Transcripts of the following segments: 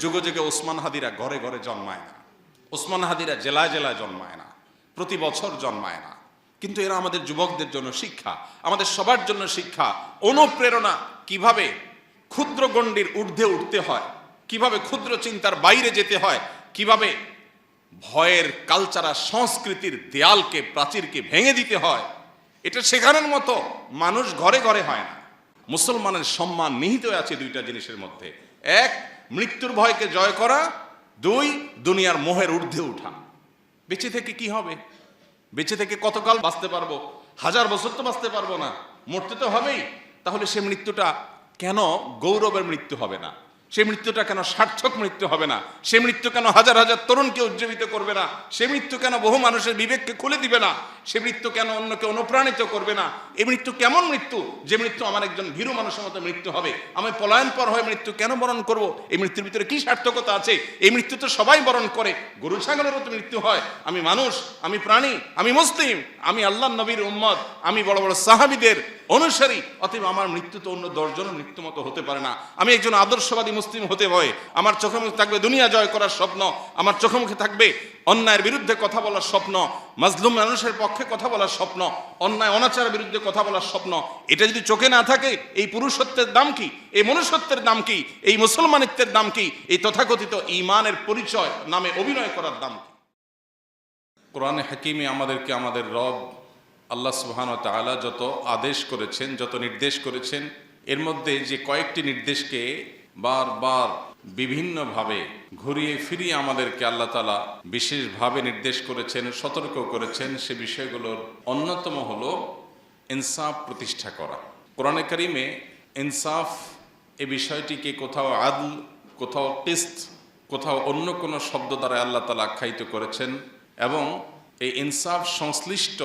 যুগে যুগে ওসমান হাদিরা ঘরে ঘরে জন্মায় না। ওসমান হাদিরা জেলায় জেলায় জন্মায় না। প্রতি বছর জন্মায় না। কিন্তু এরা আমাদের যুবকদের জন্য শিক্ষা, আমাদের সবার জন্য শিক্ষা, অনুপ্রেরণা কীভাবে ক্ষুদ্র গণ্ডির ঊর্ধ্বে উঠতে হয়, কীভাবে ক্ষুদ্র চিন্তার বাইরে যেতে হয়, কীভাবে ভয়ের কালচারা সংস্কৃতির দেয়ালকে, প্রাচীরকে ভেঙে দিতে হয়, এটা শেখানোর মতো মানুষ ঘরে ঘরে হয় না। মুসলমানের সম্মান নিহিত আছে দুইটা জিনিসের মধ্যে। এক মৃত্যুর ভয়কে জয় করা, দুই, দুনিয়ার মোহের ঊর্ধ্বে উঠা। বেঁচে থেকে কি হবে? বেঁচে থেকে কতকাল বাঁচতে পারব? হাজার বছর তো বাঁচতে পারব না। মরতে তো হবেই। তাহলে সে মৃত্যুটা কেন গৌরবের মৃত্যু হবে না? সে মৃত্যুটা কেন সার্থক মৃত্যু হবে না? সে মৃত্যু কেন হাজার হাজার তরুণকে উজ্জীবিত করবে না? সে মৃত্যু কেন বহু মানুষের বিবেককে খুলে দিবে না? সে মৃত্যু কেন অন্যকে অনুপ্রাণিত করবে না? এই মৃত্যু কেমন মৃত্যু? যে মৃত্যু আমার একজন ভীরু মানুষের মতো মৃত্যু হবে। আমি পলায়ন পর হয়ে মৃত্যু কেন বরণ করব? এই মৃত্যুর ভিতরে কি সার্থকতা আছে? এই মৃত্যু তো সবাই বরণ করে। গরু ছাগলেরও তো মৃত্যু হয়। আমি মানুষ, আমি প্রাণী, আমি মুসলিম, আমি আল্লাহ নবীর উম্মত, আমি বড় বড় সাহাবিদের অনুসারী। অতএব আমার মৃত্যু তো অন্য দশজনের মৃত্যু মতো হতে পারে না। আমি একজন আদর্শবাদী মুসলিম হতে হয় আমার চোখে মুখে থাকবে দুনিয়া জয় করার স্বপ্ন। আমার চোখে মুখে থাকবে অন্যায়ের বিরুদ্ধে কথা বলার স্বপ্ন। মাজলুম মানুষের পক্ষে কথা বলার স্বপ্ন। অন্যায়, অনাচারের বিরুদ্ধে কথা বলার স্বপ্ন। এটা যদি চোখে না থাকে, এই পুরুষত্বের দাম কি? এই মনুষ্যত্বের দাম কি? এই মুসলমানিত্বের দাম কি? এই তথাকথিত ইমানের পরিচয় নামে অভিনয় করার দাম কি? কোরআনে হাকিমে আমাদেরকে আমাদের রব আল্লাহ সুবহান তাআলা যত আদেশ করেছেন, যত নির্দেশ করেছেন, এর মধ্যে যে কয়েকটি নির্দেশকে বারবার বিভিন্নভাবে ঘুরিয়ে ফিরিয়ে আমাদেরকে আল্লাহ তালা বিশেষভাবে নির্দেশ করেছেন, সতর্ক করেছেন, সে বিষয়গুলোর অন্যতম হল ইনসাফ প্রতিষ্ঠা করা। কোরআনে কারিমে ইনসাফ এ বিষয়টিকে কোথাও আদল, কোথাও কিস্ত কোথাও অন্য কোনো শব্দ দ্বারা আল্লাহ তালা আখ্যায়িত করেছেন এবং এই ইনসাফ সংশ্লিষ্ট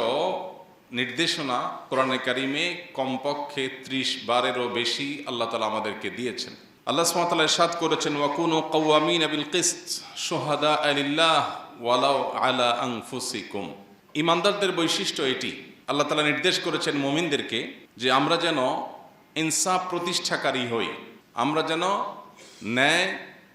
নির্দেশনা কোরআনে কারিমে কমপক্ষে ত্রিশ বারেরও বেশি আল্লাহ তালা আমাদেরকে দিয়েছেন। আল্লাহ সুমাতালা ইরশাদ করেছেন, ওয়াকুন ও কৌয়ামিন আবিল কিস্ত সোহাদা আলিল্লাহ ওয়ালাউ আলা আংফুসিকুম ইমানদারদের বৈশিষ্ট্য এটি, আল্লাহ তালা নির্দেশ করেছেন মোমিনদেরকে যে আমরা যেন ইনসাফ প্রতিষ্ঠাকারী হই, আমরা যেন ন্যায়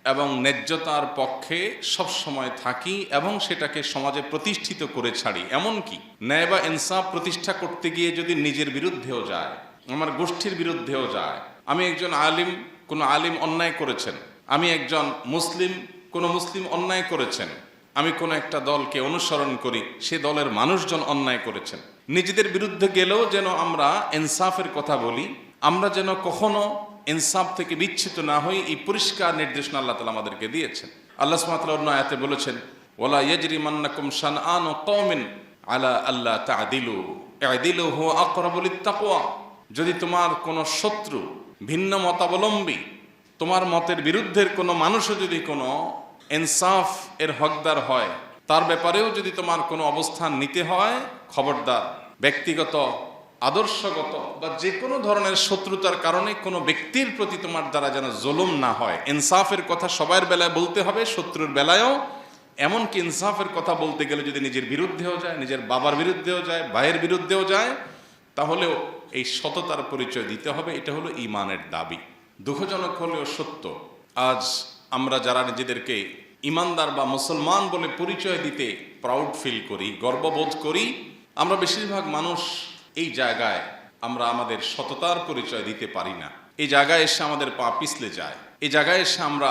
এবং ন্যায্যতার পক্ষে সব সময় থাকি এবং সেটাকে সমাজে প্রতিষ্ঠিত করে ছাড়ি। এমনকি ন্যায় বা ইনসাফ প্রতিষ্ঠা করতে গিয়ে যদি নিজের বিরুদ্ধেও যায়, আমার গোষ্ঠীর বিরুদ্ধেও যায়, আমি একজন আলিম, কোনো আলিম অন্যায় করেছেন, আমি একজন মুসলিম, কোনো মুসলিম অন্যায় করেছেন, আমি কোনো একটা দলকে অনুসরণ করি, সে দলের মানুষজন অন্যায় করেছেন। নিজেদের বিরুদ্ধে গেলেও যেন আমরা ইনসাফের কথা বলি আমরা যেন কখনো ইনসাফ থেকে বিচ্ছিত না হই, এই পরিষ্কার নির্দেশনা আল্লাহ তালা আমাদেরকে দিয়েছেন। আল্লাহ সুমাতাল অন্য আয়াতে বলেছেন ওলা ইয়াজরি মান্নাকুম শান আন ও কমিন আলা আল্লাহ তাদিলু। আদিলু হো আকরাবুল তাকওয়া যদি তোমার কোনো শত্রু ভিন্ন মতাবলম্বী, তোমার মতের বিরুদ্ধের কোনো মানুষও যদি কোনো ইনসাফ এর হকদার হয়, তার ব্যাপারেও যদি তোমার কোনো অবস্থান নিতে হয়, খবরদার, ব্যক্তিগত আদর্শগত বা যে কোনো ধরনের শত্রুতার কারণে কোনো ব্যক্তির প্রতি তোমার দ্বারা যেন জুলুম না হয়। ইনসাফের কথা সবার বেলায় বলতে হবে, শত্রুর বেলায়ও। এমনকি ইনসাফের কথা বলতে গেলে যদি নিজের বিরুদ্ধেও যায়, নিজের বাবার বিরুদ্ধেও যায়, ভাইয়ের বিরুদ্ধেও যায়, তাহলেও এই সততার পরিচয় দিতে হবে। এটা হলো ইমানের দাবি। দুঃখজনক হলেও সত্য, আজ আমরা যারা নিজেদেরকে ইমানদার বা মুসলমান বলে পরিচয় দিতে প্রাউড ফিল করি, গর্ববোধ করি, আমরা বেশিরভাগ মানুষ এই জায়গায় আমরা আমাদের সততার পরিচয় দিতে পারি না। এই জায়গায় এসে আমাদের পা পিছলে যায়। এই জায়গায় এসে আমরা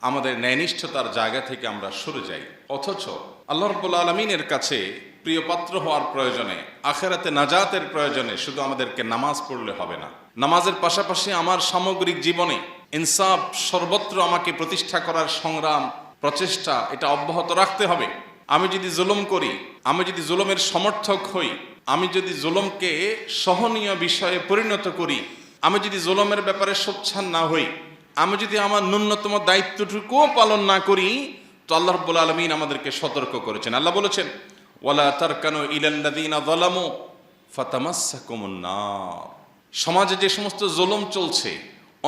আমাদের ন্যায়নিষ্ঠতার জায়গা থেকে আমরা সরে যাই। অথচ আল্লাহ রব্বুল আলমিনের কাছে প্রিয় পাত্র হওয়ার প্রয়োজনে, আখেরাতে নাজাতের প্রয়োজনে শুধু আমাদেরকে নামাজ পড়লে হবে না। নামাজের পাশাপাশি আমার সামগ্রিক জীবনে ইনসাফ সর্বত্র আমাকে প্রতিষ্ঠা করার সংগ্রাম, প্রচেষ্টা, এটা অব্যাহত রাখতে হবে। আমি যদি জুলুম করি, আমি যদি জুলুমের সমর্থক হই আমি যদি জুলুমকে সহনীয় বিষয়ে পরিণত করি, আমি যদি জুলুমের ব্যাপারে সোচ্ছান না হই, আমি যদি আমার ন্যূনতম দায়িত্বটুকুও পালন না করি, তো আল্লাহ রব্বুল আলমিন আমাদেরকে সতর্ক করেছেন। আল্লাহ বলেছেন, ওয়ালা তারকানু ইলাল্লাযীনা যালামু ফাতামাসসাকুমুন নার। সমাজে যে সমস্ত জুলুম চলছে,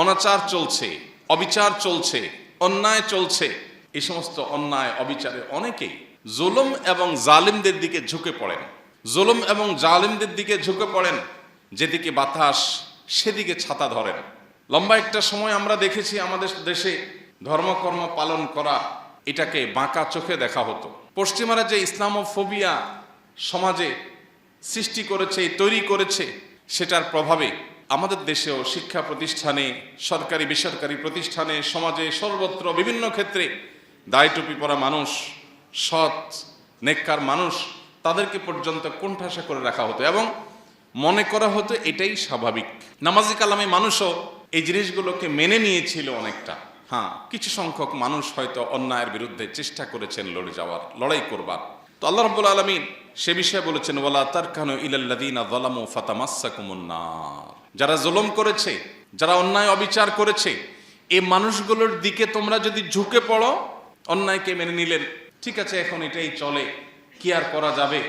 অনাচার চলছে, অবিচার চলছে, অন্যায় চলছে এই সমস্ত অন্যায়, অবিচারে অনেকেই জুলুম এবং জালিমদের দিকে ঝুঁকে পড়েন। জুলুম এবং জালিমদের দিকে ঝুঁকে পড়েন, যেদিকে বাতাস সেদিকে ছাতা ধরেন। লম্বা একটা সময় আমরা দেখেছি আমাদের দেশে ধর্মকর্ম পালন করা, এটাকে বাঁকা চোখে দেখা হতো। পশ্চিমারা যে ইসলামোফোবিয়া সমাজে সৃষ্টি করেছে, তৈরি করেছে, সেটার প্রভাবে আমাদের দেশেও শিক্ষা প্রতিষ্ঠানে, সরকারি বেসরকারি প্রতিষ্ঠানে, সমাজে সর্বত্র বিভিন্ন ক্ষেত্রে দায় টুপি পরা মানুষ, সৎ, নেককার মানুষ তাদেরকে পর্যন্ত কোণঠাসা করে রাখা হতো এবং মনে করা হতো এটাই স্বাভাবিক। নামাজি কালামে মানুষও এই জিনিসগুলোকে মেনে নিয়েছিল অনেকটা। হ্যাঁ কিছু সংখ্যক মানুষ হয়তো অন্যায়ের বিরুদ্ধে চেষ্টা করেছেন লড়ে যাওয়ার, লড়াই করবার। তো আল্লাহ রব্বুল আলমিন সে বিষয়ে বলেছেন, ওয়ালা তার কানু ইলাল্লাদিনা ফাতামাসসাকুমুন্নার। যারা জুলুম করেছে, যারা অন্যায় অবিচার করেছে এই মানুষগুলোর দিকে তোমরা যদি ঝুঁকে পড়ো, অন্যায়কে মেনে নিলেন। ঠিক আছে, এখন এটাই চলে। কি আর করা যাবে?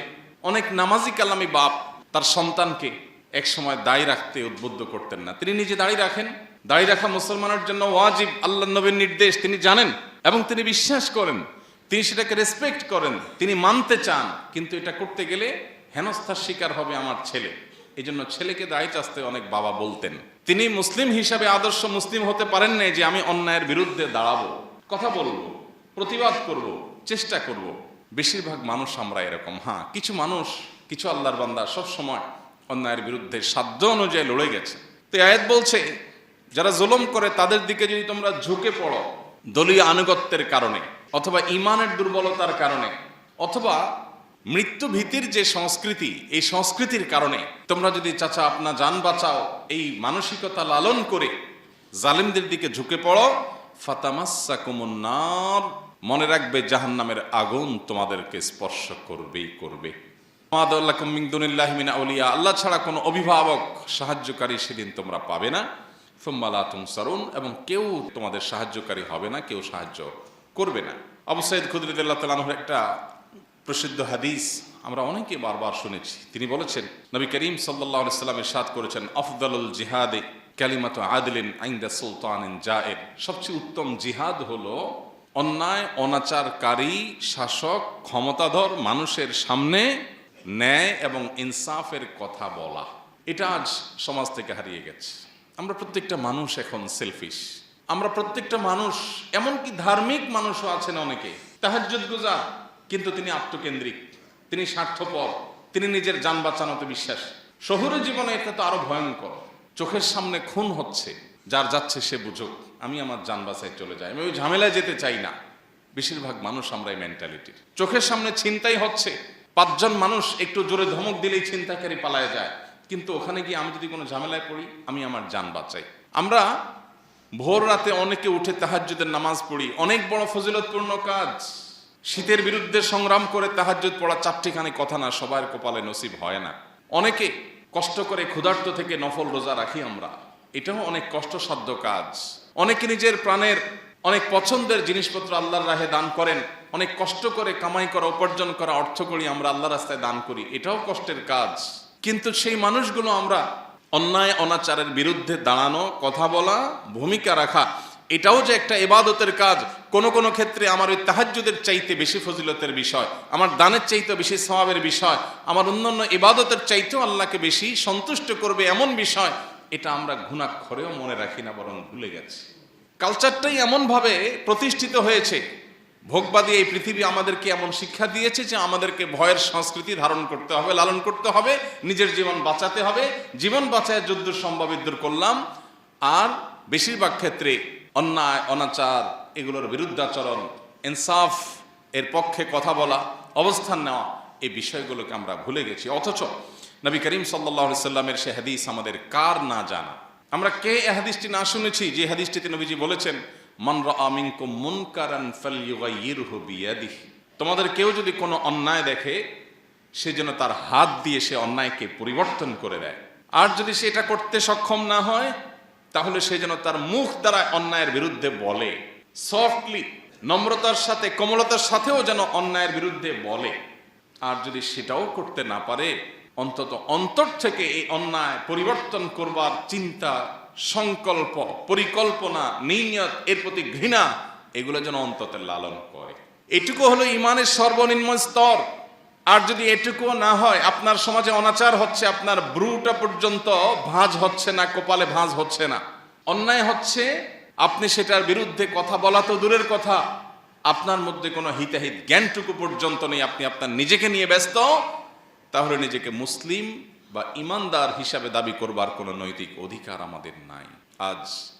অনেক নামাজি কালামি বাপ তার সন্তানকে এক সময় দায়ী রাখতে উদ্বুদ্ধ করতেন না। তিনি নিজে দাঁড়িয়ে রাখেন। দাঁড়িয়ে রাখা মুসলমানের জন্য ওয়াজিব আল্লাহ নবীর নির্দেশ তিনি জানেন এবং তিনি বিশ্বাস করেন। তিনি সেটাকে রেসপেক্ট করেন। তিনি মানতে চান, কিন্তু এটা করতে গেলে হেনস্থার শিকার হবে আমার ছেলে। এই জন্য ছেলেকে দায়ী চাচতে অনেক বাবা বলতেন। তিনি মুসলিম হিসাবে আদর্শ মুসলিম হতে পারেন নাই যে আমি অন্যায়ের বিরুদ্ধে দাঁড়াবো। কথা বলব, প্রতিবাদ করব, চেষ্টা করব। বেশিরভাগ মানুষ আমরা এরকম হ্যাঁ কিছু মানুষ, কিছু আল্লাহর বান্দা সব সময় অন্যায়ের বিরুদ্ধে সাধ্য অনুযায়ী লড়ে গেছে। তো আয়াত বলছে, যারা জুলুম করে তাদের দিকে যদি তোমরা ঝুঁকে পড়ো দলীয় আনুগত্যের কারণে অথবা ইমানের দুর্বলতার কারণে অথবা মৃত্যু ভীতির যে সংস্কৃতি, এই সংস্কৃতির কারণে তোমরা যদি চাচা আপনা যান বাঁচাও, এই মানসিকতা লালন করে জালিমদের দিকে ঝুঁকে পড়ো ফাতামাসা কুমুন্নার মনে রাখবে জাহান্নামের আগুন তোমাদেরকে স্পর্শ করবেই করবে। আল্লাহ ছাড়া কোনো অভিভাবক সাহায্যকারী সেদিন তোমরা পাবে না। ফুম্মালা তুমসারুন এবং কেউ তোমাদের সাহায্যকারী হবে না, কেউ সাহায্য করবে না। আবু সাইদ খুদরুল্লাহ তালানহর একটা প্রসিদ্ধ হাদিস আমরা অনেকে বারবার শুনেছি। তিনি বলেছেন, নবী করিম সাল্লাহ সাল্লামের সাদ করেছেন, আফদালুল জিহাদে কালিমাত আদলিন আইন্দা সুলতান জায়ের। সবচেয়ে উত্তম জিহাদ হলো অন্যায়, অনাচারকারী, শাসক, ক্ষমতাধর মানুষের সামনে ন্যায় এবং ইনসাফের কথা বলা। এটা আজ সমাজ থেকে হারিয়ে গেছে। আমরা প্রত্যেকটা মানুষ এখন সেলফিশ আমরা প্রত্যেকটা মানুষ, এমনকি ধার্মিক মানুষও আছেন অনেকে। তাহাজ্জুদ গুজার কিন্তু তিনি আত্মকেন্দ্রিক। তিনি স্বার্থপর। তিনি নিজের যান বাঁচানোতে বিশ্বাস। শহুরে জীবনে এটা তো আরও ভয়ঙ্কর। চোখের সামনে খুন হচ্ছে, যার যাচ্ছে সে বুঝুক। আমি আমার যান বাঁচায় চলে যাই। আমি ওই ঝামেলায় যেতে চাই না। বেশিরভাগ মানুষ আমরা এই মেন্টালিটির চোখের সামনে ছিনতাই হচ্ছে। পাঁচজন মানুষ একটু জোরে ধমক দিলেই ছিনতাইকারী পালায় যায়। কিন্তু ওখানে গিয়ে আমি যদি কোনো ঝামেলায় পড়ি, আমি আমার যান বাঁচাই। আমরা ভোর রাতে অনেকে উঠে তাহাজ্জুদের নামাজ পড়ি। অনেক বড় ফজিলতপূর্ণ কাজ। শীতের বিরুদ্ধে সংগ্রাম করে তাহাজ্জুদ পড়া চারটিখানি কথা না, সবার কপালে নসিব হয় না। অনেকে কষ্ট করে ক্ষুধার্ত থেকে নফল রোজা রাখি আমরা। এটাও অনেক কষ্টসাধ্য কাজ। অনেকে নিজের প্রাণের অনেক পছন্দের জিনিসপত্র আল্লাহর রাহে দান করেন, অনেক কষ্ট করে কামাই করা, উপার্জন করা অর্থ করি আমরা আল্লাহ রাস্তায় দান করি, এটাও কষ্টের কাজ। কিন্তু সেই মানুষগুলো আমরা অন্যায়, অনাচারের বিরুদ্ধে দাঁড়ানো, কথা বলা, ভূমিকা রাখা, এটাও যে একটা এবাদতের কাজ। কোন কোন ক্ষেত্রে আমার ওই তাহাজ্জুদের চাইতে বেশি ফজিলতের বিষয়, আমার দানের চাইতে বেশি স্বভাবের বিষয়, আমার অন্যান্য ইবাদতের চাইতেও আল্লাহকে বেশি সন্তুষ্ট করবে এমন বিষয় এটা আমরা ঘুণাক্ষরেও মনে রাখি না, বরং ভুলে গেছি। কালচারটাই এমনভাবে প্রতিষ্ঠিত হয়েছে, ভোগবাদী এই পৃথিবী আমাদেরকে এমন শিক্ষা দিয়েছে যে আমাদেরকে ভয়ের সংস্কৃতি ধারণ করতে হবে, লালন করতে হবে, নিজের জীবন বাঁচাতে হবে, জীবন বাঁচায় যুদ্ধ সম্ভাবিদ্দুর করলাম, আর বেশিরভাগ ক্ষেত্রে অন্যায়, অনাচার এগুলোর বিরুদ্ধাচরণ, ইনসাফ এর পক্ষে কথা বলা, অবস্থান নেওয়া, এই বিষয়গুলোকে আমরা ভুলে গেছি। অথচ নবী করিম সাল্লাহ সাল্লামের সে হাদিস আমাদের কার না জানা? আমরা কে হাদিসটি না শুনেছি? যে হাদিসটিতে নবীজি বলেছেন তোমাদের কেউ যদি কোনো অন্যায় দেখে, সে যেন তার হাত দিয়ে সে অন্যায়কে পরিবর্তন করে দেয়। আর যদি সেটা করতে সক্ষম না হয়, তাহলে সে যেন তার মুখ দ্বারা অন্যায়ের বিরুদ্ধে বলে। সফটলি নম্রতার সাথে, কোমলতার সাথেও যেন অন্যায়ের বিরুদ্ধে বলে। আর যদি সেটাও করতে না পারে অন্তত অন্তর থেকে এই অন্যায় পরিবর্তন করবার চিন্তা, সংকল্প, পরিকল্পনা, নিয়ত, এর প্রতি ঘৃণা, এগুলো যেন অন্তত লালন করে। এটুকু হলো ইমানের সর্বনিম্ন স্তর। আর যদি এটুকু না হয়, আপনার সমাজে অনাচার হচ্ছে, আপনার ব্রুটা পর্যন্ত ভাঁজ হচ্ছে না, কপালে ভাঁজ হচ্ছে না। অন্যায় হচ্ছে, আপনি সেটার বিরুদ্ধে কথা বলা তো দূরের কথা। আপনার মধ্যে কোনো হিতাহিত জ্ঞানটুকু পর্যন্ত নেই, আপনি আপনার নিজেকে নিয়ে ব্যস্ত। তাহলে নিজেকে মুসলিম বা ইমানদার হিসাবে দাবি করবার কোনো নৈতিক অধিকার আমাদের নাই। আজ